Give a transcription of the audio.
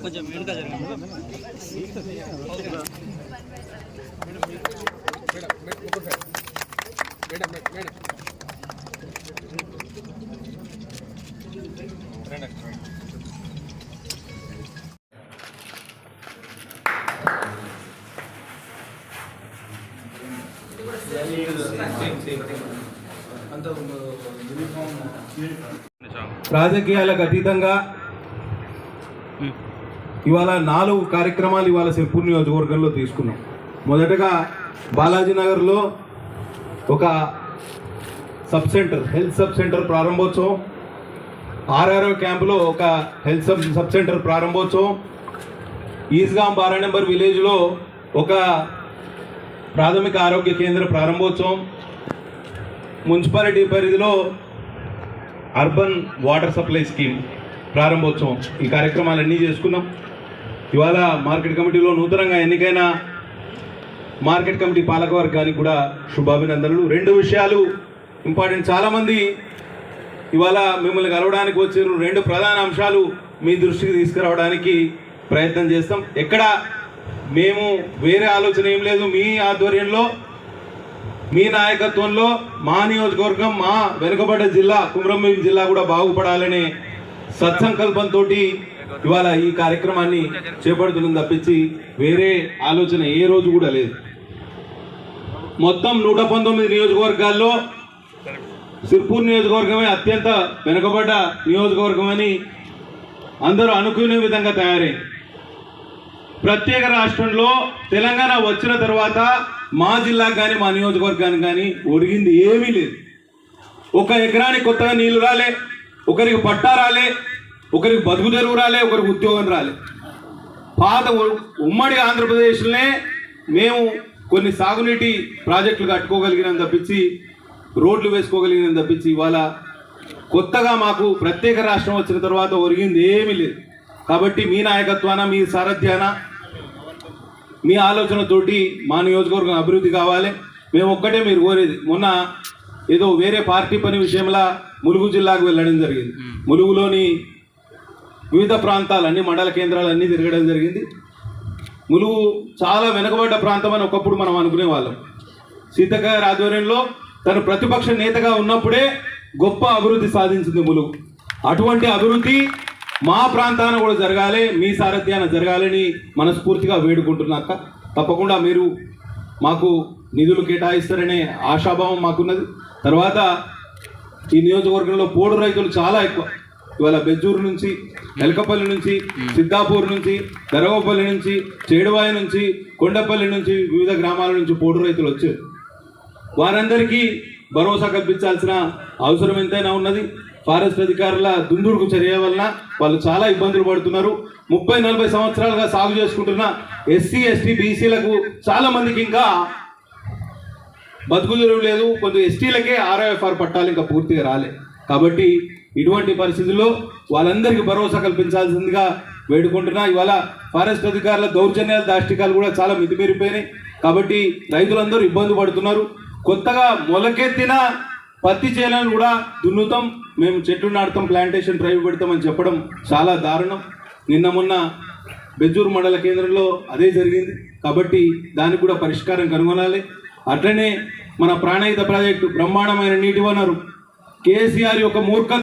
కొంచెం వెనుక జరగండి రాజకీయాలకు అతీతంగా ఇవాళ నాలుగు కార్యక్రమాలు ఇవాళ సిర్పూర్ నియోజకవర్గంలో తీసుకున్నాం. మొదటగా బాలాజీ నగర్లో ఒక sub centre health sub centre ప్రారంభోత్సవం. ఆర్ఆర్ఓ క్యాంపులో ఒక హెల్త్ సబ్ సబ్ సెంటర్ ప్రారంభోత్సవం. ఈస్గాం బారా నెంబర్ విలేజ్లో ఒక ప్రాథమిక ఆరోగ్య కేంద్ర ప్రారంభోత్సవం. మున్సిపాలిటీ పరిధిలో అర్బన్ వాటర్ సప్లై స్కీమ్ ప్రారంభోత్సవం. ఈ కార్యక్రమాలన్నీ చేసుకున్నాం. ఇవాళ మార్కెట్ కమిటీలో నూతనంగా ఎన్నికైన మార్కెట్ కమిటీ పాలకవర్గానికి కూడా శుభాభినందనలు. రెండు విషయాలు ఇంపార్టెంట్. చాలామంది ఇవాళ మిమ్మల్ని కలవడానికి వచ్చారు. రెండు ప్రధాన అంశాలు మీ దృష్టికి తీసుకురావడానికి ప్రయత్నం చేస్తాం. ఎక్కడ? మేము వేరే ఆలోచన ఏం లేదు. మీ ఆధ్వర్యంలో మీ నాయకత్వంలో మా నియోజకవర్గం మా వెనుకబడ్డ జిల్లా కుమ్రంభీం జిల్లా కూడా బాగుపడాలనే సత్సంకల్పంతో ఇవాళ ఈ కార్యక్రమాన్ని చేపడుతుంది తప్పించి వేరే ఆలోచన ఏ రోజు కూడా లేదు. మొత్తం నూట పంతొమ్మిది నియోజకవర్గాల్లో సిర్పూర్ నియోజకవర్గమే అత్యంత వెనుకబడ్డ నియోజకవర్గం అని అందరూ అనుకునే విధంగా తయారైంది. ప్రత్యేక రాష్ట్రంలో తెలంగాణ వచ్చిన తర్వాత మా జిల్లాకు కానీ మా నియోజకవర్గానికి కానీ ఒరిగింది ఏమీ లేదు. ఒక ఎకరానికి కొత్తగా నీళ్ళు రాలే ఒకరికి పట్టా రాలే ఒకరికి బతుకు తెరువు రాలే ఒకరికి ఉద్యోగం రాలే. పాత ఉమ్మడి ఆంధ్రప్రదేశ్లోనే మేము కొన్ని సాగునీటి ప్రాజెక్టులు కట్టుకోగలిగినాం తప్పించి రోడ్లు వేసుకోగలిగినాం తప్పించి ఇవాళ కొత్తగా మాకు ప్రత్యేక రాష్ట్రం వచ్చిన తర్వాత ఒరిగింది ఏమీ లేదు. కాబట్టి మీ నాయకత్వాన మీ సారథ్యాన మీ ఆలోచనతోటి మా నియోజకవర్గం అభివృద్ధి కావాలి. మేము ఒక్కటే మీరు కోరేది. మొన్న ఏదో వేరే పార్టీ పని విషయంలో ములుగు జిల్లాకు వెళ్ళడం జరిగింది. ములుగులోని వివిధ ప్రాంతాలు అన్ని మండల కేంద్రాలు అన్నీ తిరగడం జరిగింది. ములుగు చాలా వెనుకబడ్డ ప్రాంతం అని ఒకప్పుడు మనం అనుకునే వాళ్ళం సీతక్క గారి ఆధ్వర్యంలో తను ప్రతిపక్ష నేతగా ఉన్నప్పుడే గొప్ప అభివృద్ధి సాధించింది ములుగు. అటువంటి అభివృద్ధి మా ప్రాంతాన కూడా జరగాలి మీ సారథ్యాన జరగాలని మనస్ఫూర్తిగా వేడుకుంటున్నాక తప్పకుండా మీరు మాకు నిధులు కేటాయిస్తారనే ఆశాభావం మాకున్నది. తర్వాత ఈ నియోజకవర్గంలో పోడు రైతులు చాలా ఎక్కువ. ఇవాళ బెజ్జూరు నుంచి ఎలకపల్లి నుంచి సిద్ధాపూర్ నుంచి గరవపల్లి నుంచి చేడువాయి నుంచి కొండపల్లి నుంచి వివిధ గ్రామాల నుంచి పోడు రైతులు వచ్చారు. వారందరికీ భరోసా కల్పించాల్సిన అవసరం ఎంతైనా ఉన్నది. ఫారెస్ట్ అధికారుల దుందుడుకు చర్య వలన వాళ్ళు చాలా ఇబ్బందులు పడుతున్నారు. ముప్పై నలభై సంవత్సరాలుగా సాగు చేసుకుంటున్న ఎస్సీ ఎస్టీ బీసీలకు చాలా మందికి ఇంకా బతుకు లేదు. కొంచెం ఎస్టీలకే ఆర్ఐఎఫ్ఆర్ పట్టాలు ఇంకా పూర్తిగా రాలే. కాబట్టి ఇటువంటి పరిస్థితుల్లో వాళ్ళందరికీ భరోసా కల్పించాల్సిందిగా వేడుకుంటున్నా. ఇవాళ ఫారెస్ట్ అధికారుల దౌర్జన్యాల దాష్టికాలు కూడా చాలా మితిమీరిపోయినాయి. కాబట్టి రైతులందరూ ఇబ్బంది పడుతున్నారు. కొత్తగా మొలకెత్తిన పత్తి చేలను కూడా దున్నుతాం. మేము చెట్లు నాటుతాం ప్లాంటేషన్ డ్రైవ్ పెడతామని చెప్పడం చాలా దారుణం. నిన్న మొన్న బెజ్జూరు మండల కేంద్రంలో అదే జరిగింది. కాబట్టి దానికి కూడా పరిష్కారం కనుగొనాలి. అట్లనే మన ప్రాణహిత ప్రాజెక్టు బ్రహ్మాండమైన నీటి వనరు. కేసీఆర్ యొక్క మూర్ఖ